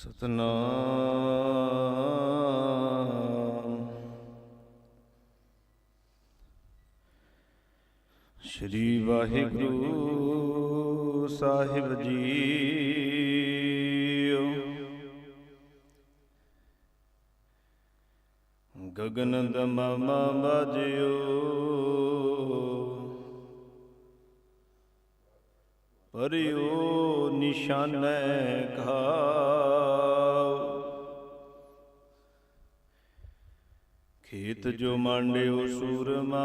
ਸਤਨਾਮ। ਸ੍ਰੀ ਵਾਹਿਗੁਰੂ ਸਾਹਿਬ ਜੀਓ। ਗਗਨ ਦਮਮ ਬਜਿਓ ਹਰਿਓ ਨਿਸ਼ਾਨੈ ਘਾਉ ਖੇਤ ਜੋ ਮੰਡਿਓ ਸੂਰਮਾ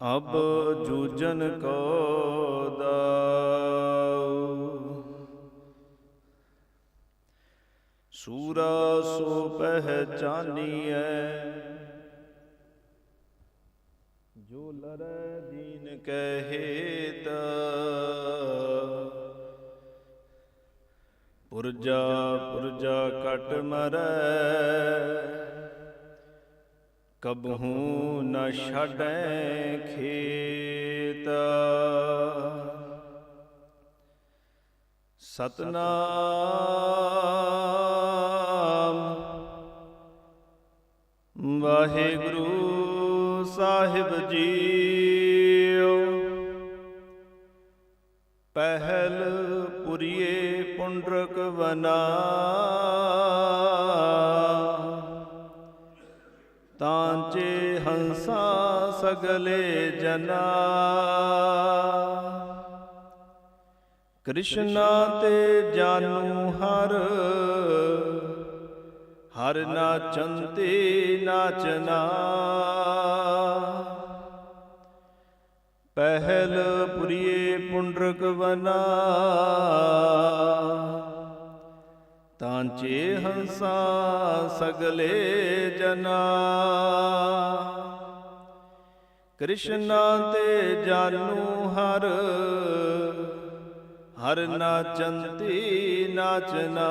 ਅਬ ਜੂਜਨ ਕੋ ਦਾਉ ਸੂਰਾ ਸੋ ਪਹਿਚਾਨੀਐ ਜੋ ਲਰੈ ਦੀਨ ਕਹੇਤ ਪੁਰਜਾ ਪੁਰਜਾ ਕਟ ਮਰੈ ਕਬਹੂ ਨ ਛੜੈ ਖੇਤ। ਸਤਨਾਮ ਵਾਹਿਗੁਰੂ ਸਾਹਿਬ ਜੀਓ। ਪਹਿਲ ਪੁਰੀਏ ਪੁੰਡਰਕ ਵਨਾ ਤਾਂਚੇ ਹੰਸਾ ਸਗਲੇ ਜਨਾ। ਕ੍ਰਿਸ਼ਨਾ ਤੇ ਜਾਨੂ ਹਰ। ਹਰ ਨਾਚੰਤੇ ਨਾਚਨਾ ਪਹਿਲ ਪੁਰੀਏ ਪੁੰਡਰਕ ਵਨਾ। ਤਾਂਚੇ ਹੰਸਾ ਸਗਲੇ ਜਨਾ। ਕ੍ਰਿਸ਼ਨਾ ਤੇ ਜਾਨੂ ਹਰ ਹਰ ਨਾਚੰਤੀ ਨਾਚਨਾ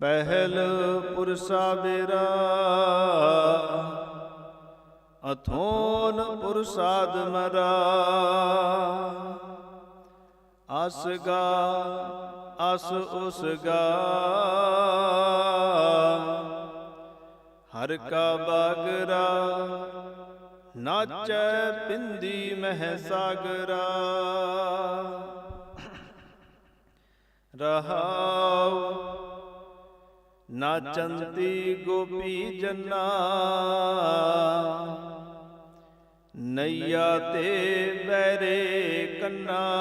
ਪਹਿਲ ਪੁਰਸਾ ਬੇਰਾ ਅਥੋਨ ਪੁਰਸਾਦ ਮਰਾ। ਅਸਗਾ ਅਸ ਉਸਗਾ ਹਰ ਕਾ ਬਾਗਰਾ, ਨਾਚੈ ਪਿੰਦੀ ਮਹਿ ਸਾਗਰਾ। ਰਹਾਉ, ਨਾਚੰਤੀ ਗੋਪੀ ਜਨਾ। ਨਈਆ ਤੇ ਬੈਰੇ ਕੰਨਾ।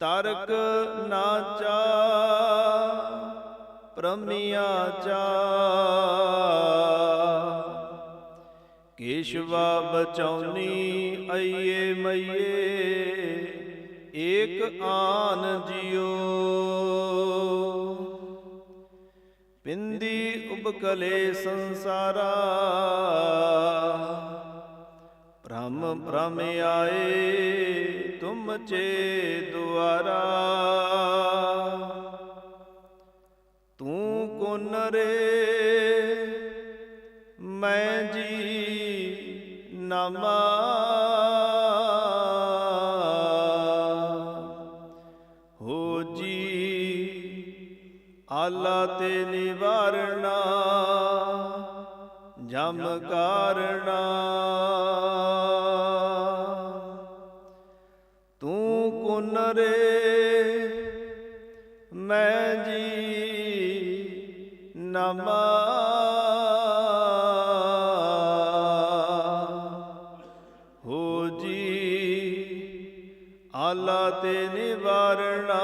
ਤਰਕ ਨਾਚਾ ਪ੍ਰਮਿਆ ਚਾ। ਕੇਸ਼ਵਾ ਬਚਾਉਨੀ ਅਈਏ ਮਈਏ, ਏਕ ਆਨ ਜਿਉ। ਪਿੰਦੀ ਉਬਕਲੇ ਸੰਸਾਰਾ। ਬ੍ਰਹਮ ਬ੍ਰਹਮ ਆਏ ਤੁਮ ਚੇ ਦੁਆਰਾ। ਤੂੰ ਕੋਨ ਰੇ? ਮੈਂ ਜੀ ਨਾਮਾ। ਆਲਾ ਤੇ ਨਿਵਾਰਣਾ, ਜਮ ਕਾਰਣਾ। ਤੂੰ ਕੁਨ ਰੇ, ਮੈਂ ਜੀ ਨਮਾ। ਹੋ ਜੀ ਆਲਾ ਤੇ ਨਿਵਾਰਣਾ